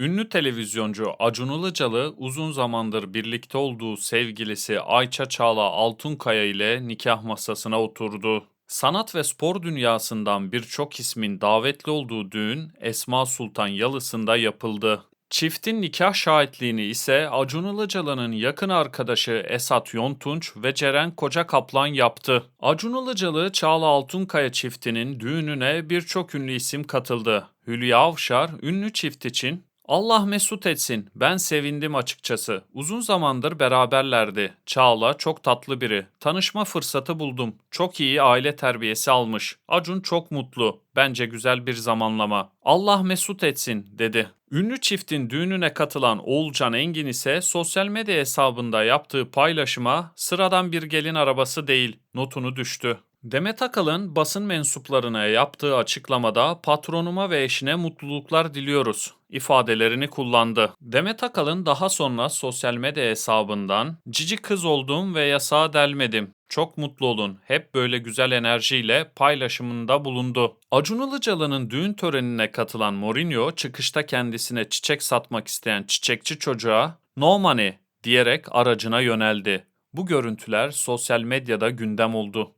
Ünlü televizyoncu Acun Ilıcalı uzun zamandır birlikte olduğu sevgilisi Ayça Çağla Altunkaya ile nikah masasına oturdu. Sanat ve spor dünyasından birçok ismin davetli olduğu düğün Esma Sultan Yalısı'nda yapıldı. Çiftin nikah şahitliğini ise Acun Ilıcalı'nın yakın arkadaşı Esat Yontunç ve Ceren Koca Kaplan yaptı. Acun Ilıcalı, Çağla Altunkaya çiftinin düğününe birçok ünlü isim katıldı. Hülya Avşar, ünlü çift için Allah mesut etsin. Ben sevindim açıkçası. Uzun zamandır beraberlerdi. Çağla çok tatlı biri. Tanışma fırsatı buldum. Çok iyi aile terbiyesi almış. Acun çok mutlu. Bence güzel bir zamanlama. Allah mesut etsin dedi. Ünlü çiftin düğününe katılan Oğulcan Engin ise sosyal medya hesabında yaptığı paylaşıma sıradan bir gelin arabası değil notunu düştü. Demet Akalın basın mensuplarına yaptığı açıklamada patronuma ve eşine mutluluklar diliyoruz ifadelerini kullandı. Demet Akalın daha sonra sosyal medya hesabından cici kız oldum ve yasağa delmedim. Çok mutlu olun. Hep böyle güzel enerjiyle paylaşımında bulundu. Acun Ilıcalı'nın düğün törenine katılan Mourinho çıkışta kendisine çiçek satmak isteyen çiçekçi çocuğa "No money" diyerek aracına yöneldi. Bu görüntüler sosyal medyada gündem oldu.